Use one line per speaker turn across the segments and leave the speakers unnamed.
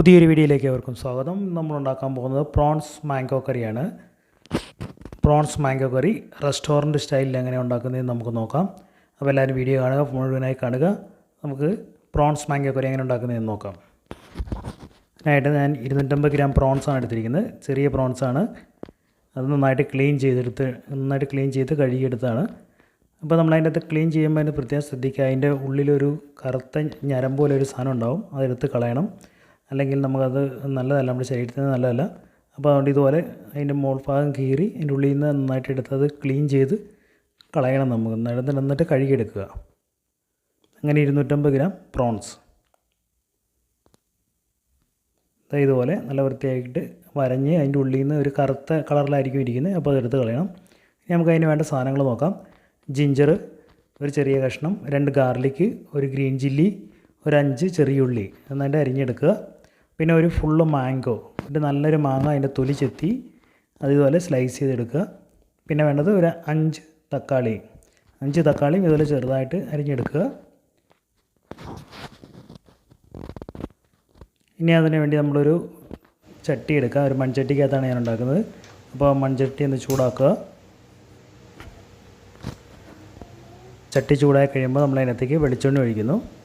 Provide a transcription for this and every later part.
പുതിയൊരു വീഡിയോയിലേക്ക് അവർക്കും സ്വാഗതം. നമ്മൾ ഉണ്ടാക്കാൻ പോകുന്നത് പ്രോൺസ് മാംഗോ കറിയാണ്. പ്രോൺസ് മാംഗോ കറി റെസ്റ്റോറന്റ് സ്റ്റൈലിൽ എങ്ങനെ ഉണ്ടാക്കുന്നതെന്ന് നമുക്ക് നോക്കാം. അപ്പോൾ എല്ലാവരും വീഡിയോ കാണുക മുഴുവനായി കാണുക. നമുക്ക് പ്രോൺസ് മാംഗോ കറി എങ്ങനെ ഉണ്ടാക്കുന്നതെന്ന് നോക്കാം. അതിനായിട്ട് ഞാൻ ഇരുന്നൂറ്റമ്പത് ഗ്രാം പ്രോൺസാണ് എടുത്തിരിക്കുന്നത്. ചെറിയ പ്രോൺസാണ് അത് നന്നായിട്ട് ക്ലീൻ ചെയ്തെടുത്ത് നന്നായിട്ട് ക്ലീൻ ചെയ്ത് കഴുകിയെടുത്താണ് അപ്പോൾ നമ്മൾ അതിന്റെ അകത്ത് ക്ലീൻ ചെയ്യുമ്പോൾ അതിന് പ്രത്യേകം ശ്രദ്ധിക്കുക. അതിന്റെ ഉള്ളിലൊരു കറുത്ത ഞരം പോലെ ഒരു സാധനം ഉണ്ടാവും. അതെടുത്ത് കളയണം. അല്ലെങ്കിൽ നമുക്കത് നല്ലതല്ല നമ്മുടെ ശരീരത്തിന് നല്ലതല്ല. അപ്പോൾ അതുകൊണ്ട് ഇതുപോലെ അതിന്റെ മോൾഭാഗം കീറി അതിന്റെ ഉള്ളിൽ നിന്ന് നന്നായിട്ട് എടുത്തത് ക്ലീൻ ചെയ്ത് കളയണം നമുക്ക്. എന്നിട്ട് നന്നിട്ട് കഴുകിയെടുക്കുക. അങ്ങനെ ഇരുന്നൂറ്റമ്പത് ഗ്രാം പ്രോൺസ്. ഇതുപോലെ നല്ല വൃത്തിയായിട്ട് വരഞ്ഞ് അതിന്റെ ഉള്ളിൽ നിന്ന് ഒരു കറുത്ത കളറിലായിരിക്കും ഇരിക്കുന്നത്. അപ്പോൾ അതെടുത്ത് കളയണം. ഇനി നമുക്ക് അതിന് വേണ്ട സാധനങ്ങൾ നോക്കാം. ജിഞ്ചർ ഒരു ചെറിയ കഷ്ണം രണ്ട് ഗാർലിക്ക് ഒരു ഗ്രീൻ ചില്ലി ഒരു അഞ്ച് ചെറിയ ഉള്ളി. നന്നായിട്ട് അരിഞ്ഞെടുക്കുക. പിന്നെ ഒരു ഫുള്ള് മാംഗോ ഒരു നല്ലൊരു മാങ്ങ അതിന്റെ തൊലി ചെത്തി അതുപോലെ സ്ലൈസ് ചെയ്തെടുക്കുക. പിന്നെ വേണ്ടത് ഒരു അഞ്ച് തക്കാളി അഞ്ച് തക്കാളിയും ഇതുപോലെ ചെറുതായിട്ട് അരിഞ്ഞെടുക്കുക. ഇനി അതിന് വേണ്ടി നമ്മളൊരു ചട്ടി എടുക്കുക. ഒരു മൺചട്ടിക്കകത്താണ് ഞാൻ ഉണ്ടാക്കുന്നത്. അപ്പോൾ മൺചട്ടി ഒന്ന് ചൂടാക്കുക. ചട്ടി ചൂടായി കഴിയുമ്പോൾ നമ്മൾ അതിനകത്തേക്ക് വെളിച്ചെണ്ണ ഒഴിക്കുന്നു.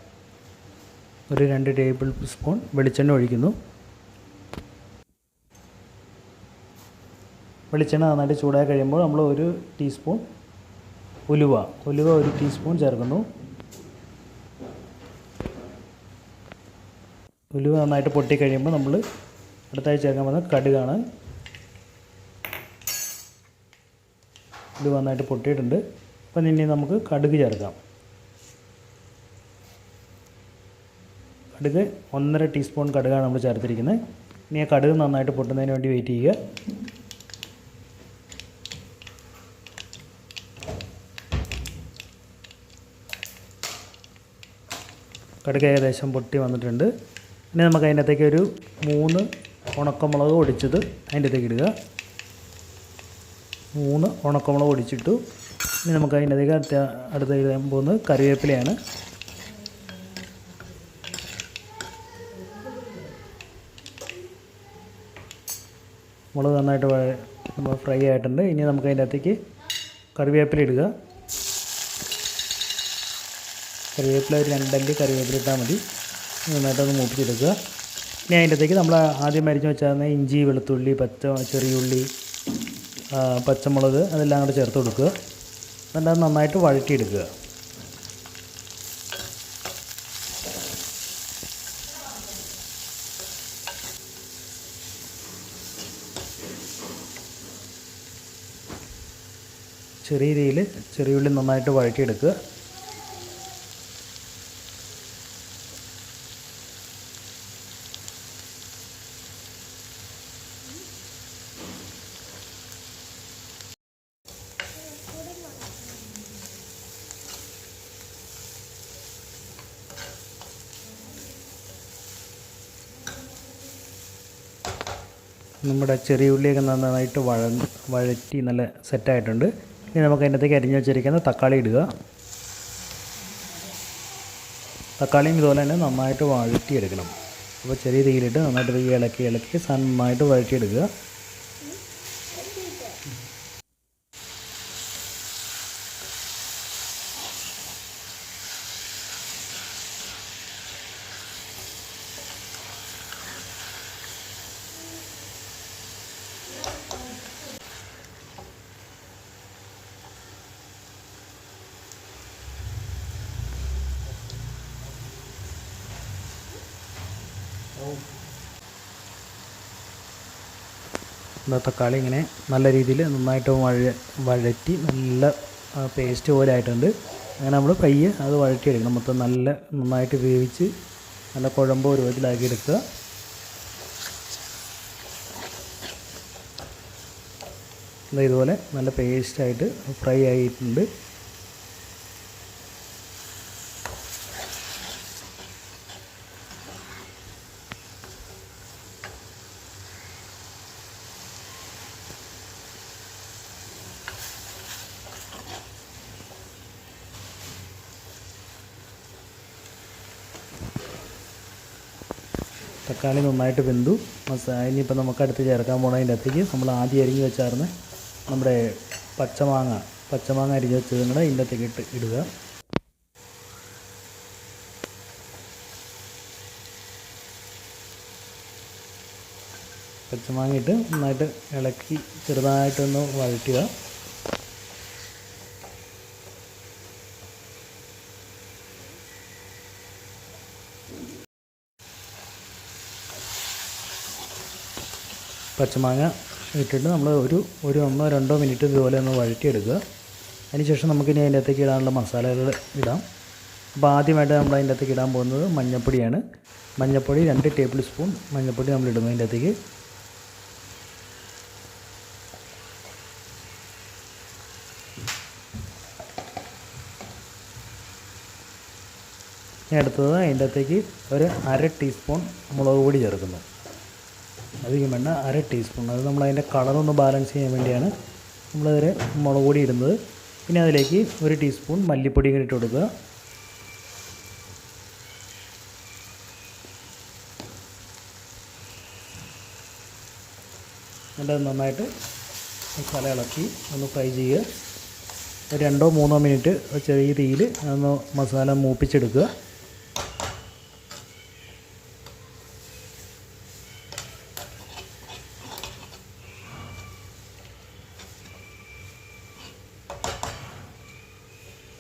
ഒരു രണ്ട് ടേബിൾ സ്പൂൺ വെളിച്ചെണ്ണ ഒഴിക്കുന്നു. വെളിച്ചെണ്ണ നന്നായിട്ട് ചൂടായി കഴിയുമ്പോൾ നമ്മൾ ഒരു ടീസ്പൂൺ ഉലുവ ഉലുവ ഒരു ടീസ്പൂൺ ചേർക്കുന്നു. ഉലുവ നന്നായിട്ട് പൊട്ടി കഴിയുമ്പോൾ നമ്മൾ അടുത്തായി ചേർക്കാൻ പോകുന്നത് കടുകാണ്. ഉലുവ നന്നായിട്ട് പൊട്ടിയിട്ടുണ്ട്. അപ്പം ഇനി നമുക്ക് കടുക് ചേർക്കാം. കടുക് ഒന്നര ടീസ്പൂൺ കടുകാണ് നമ്മൾ ചേർത്തിരിക്കുന്നത്. ഇനി ആ കടുക് നന്നായിട്ട് പൊട്ടുന്നതിന് വേണ്ടി വെയിറ്റ് ചെയ്യുക. കടുക് ഏകദേശം പൊട്ടി വന്നിട്ടുണ്ട്. ഇനി നമുക്ക് അതിനകത്തേക്ക് ഒരു മൂന്ന് ഉണക്കമുളക് ഒടിച്ചത് അതിന്റെ അകത്തേക്ക് ഇടുക. മൂന്ന് ഉണക്കമുളക് ഒടിച്ചിട്ടു ഇനി നമുക്ക് അതിന്റെ അടുത്ത അടുത്ത ഇടാൻ പോകുന്നത് കറിവേപ്പിലയാണ്. മുളക് നന്നായിട്ട് നമ്മൾ ഫ്രൈ ആയിട്ടുണ്ട്. ഇനി നമുക്ക് അതിന്റെ അകത്തേക്ക് കറിവേപ്പില ഇടുക. കറിവേപ്പില ഒരു രണ്ടല്ലി കറിവേപ്പില ഇട്ടാൽ മതി. നന്നായിട്ടൊന്ന് മൂപ്പിച്ചെടുക്കുക. ഇനി അതിന്റെ അകത്തേക്ക് നമ്മൾ ആദ്യം മരിച്ചു വെച്ചാൽ ഇഞ്ചി വെളുത്തുള്ളി പച്ച ചെറിയുള്ളി പച്ചമുളക് അതെല്ലാം കൂടെ ചേർത്ത് കൊടുക്കുക. എന്നിട്ട് അത് നന്നായിട്ട് വഴറ്റിയെടുക്കുക. ചെറിയ രീതിയിൽ ചെറിയുള്ളി നന്നായിട്ട് വഴറ്റിയെടുക്കുക. നമ്മുടെ ചെറിയ ഉള്ളിയൊക്കെ നന്നായിട്ട് വഴ വഴറ്റി നല്ല സെറ്റായിട്ടുണ്ട് ഇനി നമുക്ക് അതിനകത്തേക്ക് അരിഞ്ഞു വെച്ചിരിക്കുന്ന തക്കാളി ഇടുക. തക്കാളിയും ഇതുപോലെ തന്നെ നന്നായിട്ട് വഴറ്റിയെടുക്കണം. അപ്പോൾ ചെറിയ തീയിലിട്ട് നന്നായിട്ട് ഇളക്കി ഇളക്കി നന്നായിട്ട് വഴറ്റിയെടുക്കുക. തക്കാളി ഇങ്ങനെ നല്ല രീതിയിൽ നന്നായിട്ട് വഴ വഴറ്റി നല്ല പേസ്റ്റ് പോലെ ആയിട്ടുണ്ട്. അങ്ങനെ നമ്മൾ പയ്യെ അത് വഴറ്റിയെടുക്കണം. മൊത്തം നല്ല നന്നായിട്ട് വേവിച്ച് നല്ല കുഴമ്പ് രൂപത്തിലാക്കി എടുക്കുക. ഇതുപോലെ നല്ല പേസ്റ്റായിട്ട് ഫ്രൈ ആയിട്ടുണ്ട്. തക്കാളി നന്നായിട്ട് വെന്തു. മസാല ഇനിയിപ്പോൾ നമുക്ക് അടുത്ത് ചേർക്കാൻ പോണതിന്റെ അകത്തേക്ക് നമ്മൾ ആദ്യം അരിഞ്ഞ് വെച്ചായിരുന്നു നമ്മുടെ പച്ചമാങ്ങ പച്ചമാങ്ങ അരിഞ്ഞ് വെച്ചത് കൂടെ ഇതിന്റെ അകത്തേക്ക് ഇട്ട് ഇടുക. പച്ചമാങ്ങ ഇട്ട് നന്നായിട്ട് ഇളക്കി ചെറുതായിട്ടൊന്ന് വഴറ്റുക. പച്ചമാങ്ങ ഇട്ടിട്ട് നമ്മൾ ഒരു ഒരു ഒന്നോ രണ്ടോ മിനിറ്റ് ഇതുപോലെ ഒന്ന് വഴറ്റിയെടുക്കുക. അതിനുശേഷം നമുക്കിനി അതിന്റെ അകത്തേക്ക് ഇടാനുള്ള മസാലകൾ ഇടാം. അപ്പോൾ ആദ്യമായിട്ട് നമ്മൾ അതിന്റെ അകത്തേക്ക് ഇടാൻ പോകുന്നത് മഞ്ഞൾപ്പൊടിയാണ് മഞ്ഞൾപ്പൊടി രണ്ട് ടേബിൾ സ്പൂൺ മഞ്ഞൾപ്പൊടി നമ്മൾ ഇടുന്നു അതിന്റെ അകത്തേക്ക് ഞാൻ അടുത്തത് അതിന്റെ അകത്തേക്ക് ഒരു അര ടീസ്പൂൺ മുളക് പൊടി ചേർക്കുന്നു. അധികം എണ്ണ അര ടീസ്പൂൺ അത് നമ്മൾ അതിന്റെ കളറൊന്ന് ബാലൻസ് ചെയ്യാൻ വേണ്ടിയാണ് നമ്മളതിൽ മുളക് പൊടി ഇടുന്നത്. പിന്നെ അതിലേക്ക് ഒരു ടീസ്പൂൺ മല്ലിപ്പൊടി കൂടി ഇട്ട് കൊടുക്കുക. എന്നിട്ട് നന്നായിട്ട് മസാല ഇളക്കി ഒന്ന് ഫ്രൈ ചെയ്യുക. രണ്ടോ മൂന്നോ മിനിറ്റ് ചെറിയ തീയിൽ ഒന്ന് മസാല മൂപ്പിച്ചെടുക്കുക.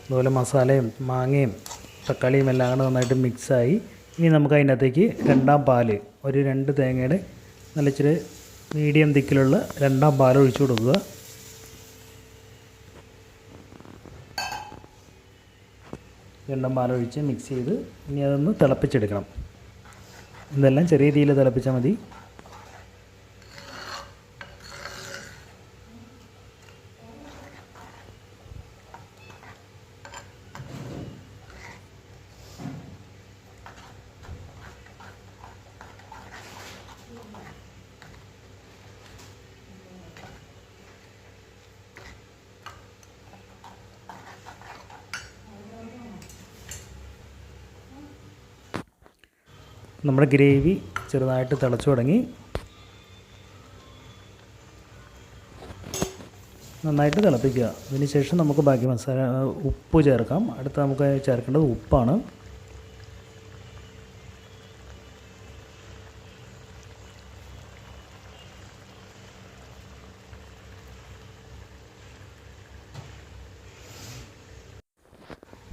അതുപോലെ മസാലയും മാങ്ങയും തക്കാളിയും എല്ലാം കൂടെ നന്നായിട്ട് മിക്സായി. ഇനി നമുക്ക് അതിനകത്തേക്ക് രണ്ടാം പാൽ ഒരു രണ്ട് തേങ്ങയുടെ നല്ല ഇച്ചിരി മീഡിയം തിക്കിലുള്ള രണ്ടാം പാൽ ഒഴിച്ചു കൊടുക്കുക. രണ്ടാം പാലൊഴിച്ച് മിക്സ് ചെയ്ത് ഇനി അതൊന്ന് തിളപ്പിച്ചെടുക്കണം. ഇതെല്ലാം ചെറിയ രീതിയിൽ തിളപ്പിച്ചാൽ മതി. നമ്മുടെ ഗ്രേവി ചെറുതായിട്ട് തിളച്ചു തുടങ്ങി. നന്നായിട്ട് തിളപ്പിക്കുക. അതിനുശേഷം നമുക്ക് ബാക്കി മസാല ഉപ്പ് ചേർക്കാം. അടുത്ത നമുക്ക് ചേർക്കേണ്ടത് ഉപ്പാണ്.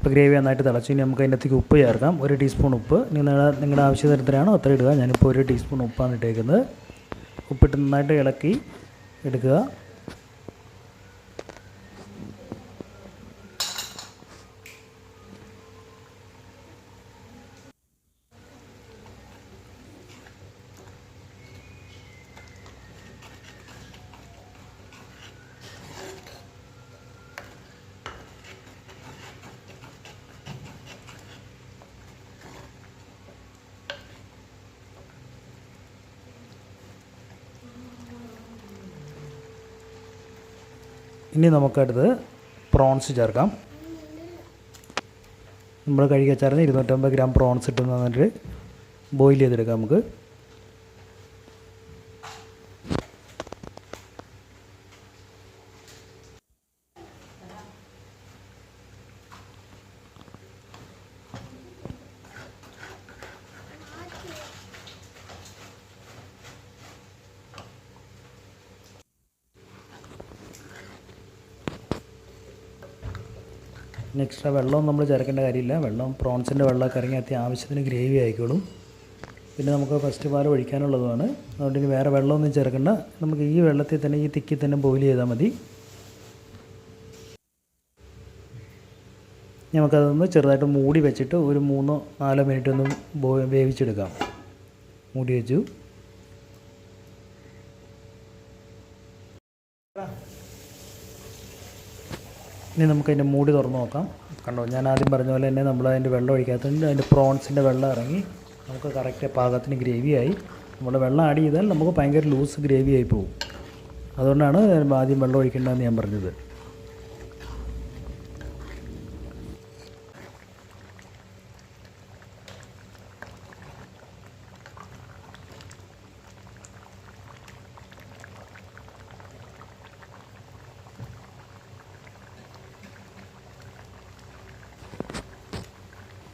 ഇപ്പോൾ ഗ്രേവി നന്നായിട്ട് തിളച്ചു ഇനി നമുക്ക് അതിന്റെ അകത്തേക്ക് ഉപ്പ് ചേർക്കാം. ഒരു ടീസ്പൂൺ ഉപ്പ്. നിങ്ങളുടെ നിങ്ങളുടെ ആവശ്യതരത്തിലാണോ അത്ര ഇടുക. ഞാനിപ്പോൾ ഒരു ടീസ്പൂൺ ഉപ്പാണ് ഇട്ടേക്കുന്നത്. ഉപ്പിട്ട് നന്നായിട്ട് ഇളക്കി എടുക്കുക. ഇനി നമുക്കടുത്ത് പ്രോൺസ് ചേർക്കാം. നമ്മൾ കഴുകി വെച്ചായിരുന്നു ഇരുന്നൂറ്റമ്പത് ഗ്രാം പ്രോൺസ് ഇട്ട് തന്നിട്ട് ബോയിൽ ചെയ്തെടുക്കാം നമുക്ക്. എക്സ്ട്രാ വെള്ളവും നമ്മൾ ചേർക്കേണ്ട കാര്യമില്ല. വെള്ളം പ്രോൺസിന്റെ വെള്ളമൊക്കെ ഇറങ്ങി അത്യാവശ്യത്തിന് ഗ്രേവി ആയിക്കോളും. പിന്നെ നമുക്ക് ഫസ്റ്റ് പാൽ ഒഴിക്കാനുള്ളതുമാണ്. അതുകൊണ്ട് ഇനി വേറെ വെള്ളമൊന്നും ചേർക്കണ്ട. നമുക്ക് ഈ വെള്ളത്തിൽ തന്നെ ഈ തിക്കി തന്നെ ബോയിൽ ചെയ്താൽ മതി. നമുക്കതൊന്ന് ചെറുതായിട്ട് മൂടി വെച്ചിട്ട് ഒരു മൂന്നോ നാലോ മിനിറ്റ് ഒന്ന് വേവിച്ചെടുക്കാം. മൂടി വെച്ചു. ഇനി നമുക്ക് അതിന്റെ മൂടി തുറന്ന് നോക്കാം. കണ്ടോ ഞാൻ ആദ്യം പറഞ്ഞ പോലെ തന്നെ നമ്മൾ അതിന്റെ വെള്ളം ഒഴിക്കാത്തതുകൊണ്ട് അതിന്റെ പ്രോൺസിന്റെ വെള്ളം ഇറങ്ങി നമുക്ക് കറക്റ്റ് പാകത്തിന് ഗ്രേവിയായി നമ്മൾ വെള്ളം ആഡ് ചെയ്താൽ നമുക്ക് ഭയങ്കര ലൂസ് ഗ്രേവി ആയി പോകും. അതുകൊണ്ടാണ് ആദ്യം വെള്ളം ഒഴിക്കേണ്ടതെന്ന് ഞാൻ പറഞ്ഞത്.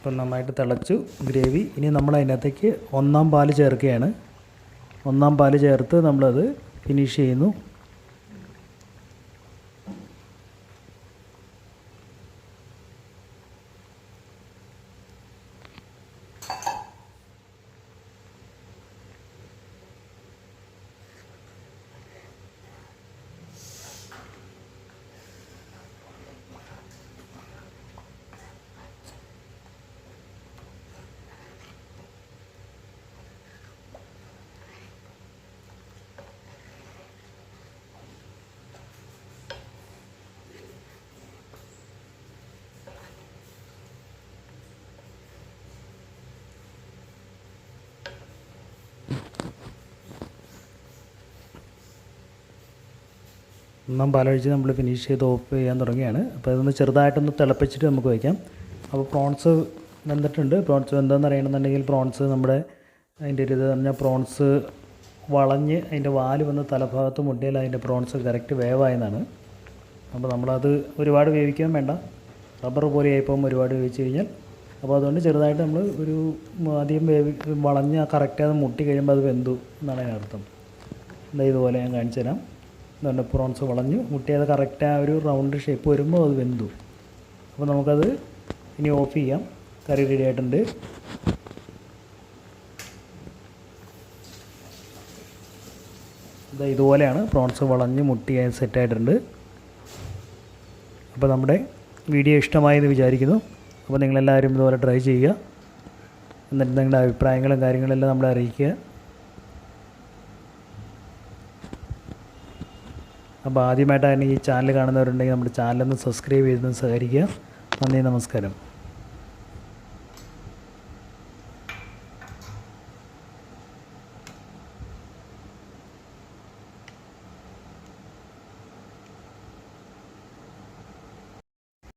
ഇപ്പം നന്നായിട്ട് തിളച്ചു ഗ്രേവി. ഇനി നമ്മൾ അതിനകത്തേക്ക് ഒന്നാം പാൽ ചേർക്കുകയാണ്. ഒന്നാം പാൽ ചേർത്ത് നമ്മളത് ഫിനിഷ് ചെയ്യുന്നു. ഒന്നാം പാലൊഴിച്ച് നമ്മൾ ഫിനിഷ് ചെയ്ത് ഓഫ് ചെയ്യാൻ തുടങ്ങിയാണ് അപ്പോൾ ഇതൊന്ന് ചെറുതായിട്ടൊന്ന് തിളപ്പിച്ചിട്ട് നമുക്ക് വയ്ക്കാം അപ്പോൾ പ്രോൺസ് വെന്തിട്ടുണ്ട്. പ്രോൺസ് വെന്തെന്ന് അറിയണമെന്നുണ്ടെങ്കിൽ പ്രോൺസ് നമ്മുടെ അതിന്റെ ഒരു ഇത് പറഞ്ഞാൽ പ്രോൺസ് വളഞ്ഞ് അതിന്റെ വാൽ വന്ന് തലഭാഗത്ത് മുട്ടിയാൽ അതിന്റെ പ്രോൺസ് കറക്റ്റ് വേവായെന്നാണ്. അപ്പോൾ നമ്മളത് ഒരുപാട് വേവിക്കാൻ വേണ്ട. റബ്ബർ പോലെ ആയിപ്പം ഒരുപാട് വേവിച്ച് കഴിഞ്ഞാൽ. അപ്പോൾ അതുകൊണ്ട് ചെറുതായിട്ട് നമ്മൾ ഒരു ആദ്യം വേവി വളഞ്ഞ് കറക്റ്റ് അത് മുട്ടി കഴിയുമ്പോൾ അത് വെന്തു എന്നാണ് അതിനർത്ഥം. ഇതുപോലെ ഞാൻ കാണിച്ചു തരാം എന്താണ് പ്രോൺസ് വളഞ്ഞു. മുട്ടിയത് കറക്റ്റ് ആ ഒരു റൗണ്ട് ഷേപ്പ് വരുമ്പോൾ അത് വെന്തു. അപ്പോൾ നമുക്കത് ഇനി ഓഫ് ചെയ്യാം. കറി റെഡി ആയിട്ടുണ്ട്. ഇതാ ഇതുപോലെയാണ് പ്രോൺസ് വളഞ്ഞ് മുട്ടി സെറ്റായിട്ടുണ്ട് അപ്പോൾ നമ്മുടെ വീഡിയോ ഇഷ്ടമായി എന്ന് വിചാരിക്കുന്നു. അപ്പോൾ നിങ്ങളെല്ലാവരും ഇതുപോലെ ട്രൈ ചെയ്യുക. എന്നിട്ട് നിങ്ങളുടെ അഭിപ്രായങ്ങളും കാര്യങ്ങളെല്ലാം നമ്മളെ അറിയിക്കുക. അപ്പോൾ ആദ്യമായിട്ടാണ് ഈ ചാനൽ കാണുന്നവരുണ്ടെങ്കിൽ നമ്മുടെ ചാനലൊന്ന് സബ്സ്ക്രൈബ് ചെയ്തൊന്ന് സഹകരിക്കുക. നന്ദി നമസ്കാരം.